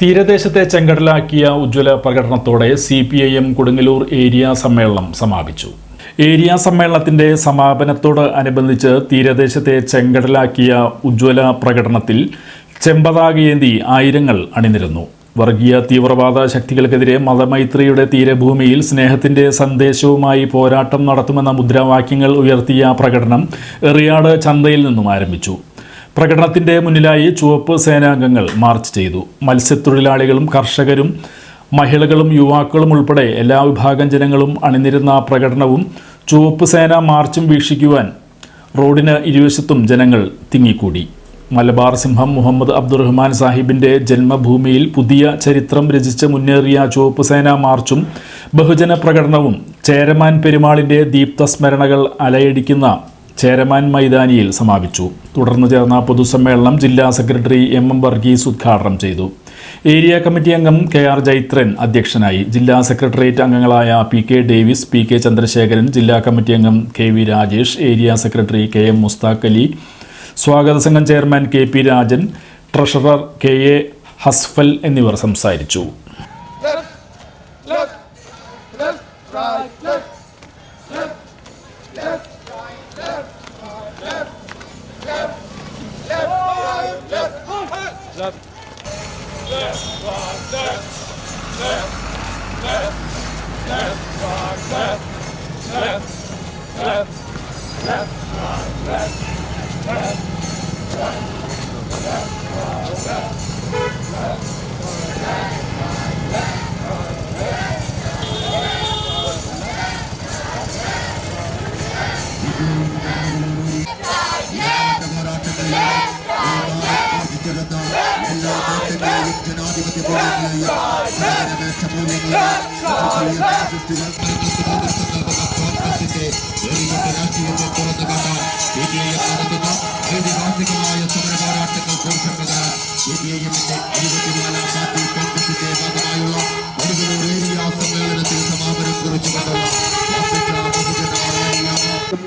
തീരദേശത്തെ ചെങ്കടലാക്കിയ ഉജ്ജ്വല പ്രകടനത്തോടെ C P I M Kodungallur area സമ്മേളനം സമാപിച്ചു. ഏരിയ സമ്മേളനത്തിന്റെ സമാപനത്തോട് അനുബന്ധിച്ച് തീരദേശത്തെ ചെങ്കടലാക്കിയ ഉജ്ജ്വല പ്രകടനത്തിൽ ചെമ്പതാകയേന്തി ആയിരങ്ങൾ അണിനിരുന്നു. വർഗീയ തീവ്രവാദ ശക്തികൾക്കെതിരെ മതമൈത്രിയുടെ തീരഭൂമിയിൽ സ്നേഹത്തിന്റെ സന്ദേശവുമായി പോരാട്ടം നടത്തുമെന്ന മുദ്രാവാക്യങ്ങൾ ഉയർത്തിയ പ്രകടനം എറിയാട് ചന്തയിൽ നിന്നും ആരംഭിച്ചു. പ്രകടനത്തിന്റെ മുന്നിലായി ചുവപ്പ് സേനാംഗങ്ങൾ മാർച്ച് ചെയ്തു. മത്സ്യത്തൊഴിലാളികളും കർഷകരും മഹിളകളും യുവാക്കളും ഉൾപ്പെടെ എല്ലാ വിഭാഗം ജനങ്ങളും അണിനിരുന്ന പ്രകടനവും ചുവപ്പ് സേന മാർച്ചും വീക്ഷിക്കുവാൻ റോഡിന് ഇരുവശത്തും ജനങ്ങൾ തിങ്ങിക്കൂടി. മലബാർ സിംഹം മുഹമ്മദ് അബ്ദുറഹ്മാൻ സാഹിബിന്റെ ജന്മഭൂമിയിൽ പുതിയ ചരിത്രം രചിച്ച് മുന്നേറിയ ചുവപ്പ് സേന മാർച്ചും ബഹുജന പ്രകടനവും ചേരമാൻ പെരുമാളിന്റെ ദീപ്തസ്മരണകൾ അലയടിക്കുന്ന ചേരമാൻ മൈതാനിയിൽ സമാപിച്ചു. തുടർന്ന് ചേർന്ന പൊതുസമ്മേളനം ജില്ലാ സെക്രട്ടറി എം എം വർഗീസ് ഉദ്ഘാടനം ചെയ്തു. ഏരിയ കമ്മിറ്റി അംഗം കെ ആർ ജൈത്രൻ അധ്യക്ഷനായി. ജില്ലാ സെക്രട്ടേറിയറ്റ് അംഗങ്ങളായ P K Davis P K Chandrasekharan ജില്ലാ കമ്മിറ്റി അംഗം K V Rajesh area secretary K M Mustaq Ali സ്വാഗത സംഘം chairman K P Rajan treasurer K A Hasfal എന്നിവർ സംസാരിച്ചു. Left, right, left, left, മൂല്യങ്ങളെയും left, left, left, left, left, left, left, left, left, left, left, left, Yeah! പോരാട്ടങ്ങൾ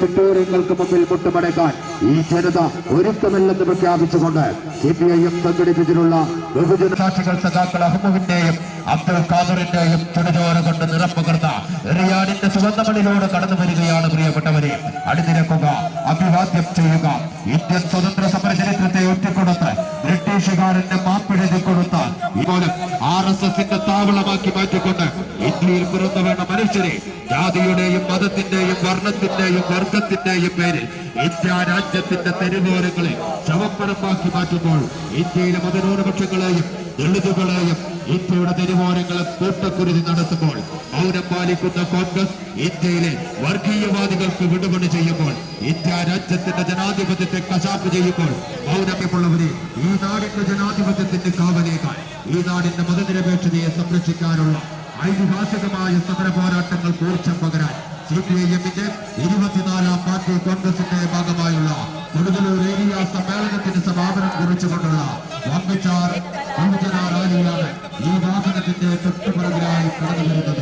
തെറ്റൂരങ്ങൾക്ക് മുമ്പിൽ മുട്ടുമടക്കാൻ ഈ ജനത ഒരുക്കമല്ലെന്ന് പ്രഖ്യാപിച്ചുകൊണ്ട് സി പി ഐ എം സംഘടിപ്പിച്ചിട്ടുള്ള ബഹുജന സാക്ഷികൾ സഖാക്കൾ അഹമ്മദിന്റെയും അബ്ദുൽ ഖാദറിന്റെയും ചുടുചോര കൊണ്ട് നിറപ്പകർന്ന എറിയാടിന്റെ സുഗന്ധമണിലൂടെ കടന്നു വരികയാണ് പ്രിയപ്പെട്ടവരെ. അണിനിരക്കുക അഭിവാദ്യം ചെയ്യുക. ഇന്ത്യൻ സ്വതന്ത്ര സമര ചരിത്രത്തെ ഒറ്റിക്കൊടുത്ത് ബ്രിട്ടീഷുകാരന്റെ മാപ്പിഴതി കൊടുത്താൽ ഇതുപോലെ ആർ എസ് എസിന്റെ താവളമാക്കി മാറ്റിക്കൊണ്ട് ഇന്ത്യയിൽ പിറന്നു വേണ്ട മനുഷ്യരെ ജാതിയുടെയും മതത്തിന്റെയും വർണത്തിന്റെയും വർഗത്തിന്റെയും പേരിൽ ഇന്ത്യ രാജ്യത്തിന്റെ തെരുവോരങ്ങളെ ശവപ്പണമാക്കി മാറ്റുമ്പോൾ ഇന്ത്യയിലെ മതന്യൂനപക്ഷങ്ങളെയും ദളിതുകളെയും ഇന്ത്യയുടെ തെരുവോരങ്ങളെ കൂട്ടക്കുരുതി നടത്തുമ്പോൾ മൗനം പാലിക്കുന്ന കോൺഗ്രസ് ഇന്ത്യയിലെ വർഗീയവാദികൾക്ക് വിടുപണി ചെയ്യുമ്പോൾ ഇന്ത്യ രാജ്യത്തിന്റെ ജനാധിപത്യത്തെ കശാപ്പ് ചെയ്യുമ്പോൾ മൗനമുള്ളവരെ ഈ നാടിന്റെ ജനാധിപത്യത്തിന്റെ കാവലേക്കാൻ ഈ നാടിന്റെ മതനിരപേക്ഷതയെ സംരക്ഷിക്കാനുള്ള ഐതിഹാസികമായ സമര പോരാട്ടങ്ങൾ കൂർച്ച പകരാൻ സി പി ഐ എമ്മിന്റെ ഇരുപത്തിനാലാം പാർട്ടി കോൺഗ്രസിന്റെ വമ്പിച്ചാർ ബഹുജന റാലിയാണ് ഈ വാഹനത്തിന്റെ തൊട്ടുപിറകിലായി കടന്നു വരുന്നത്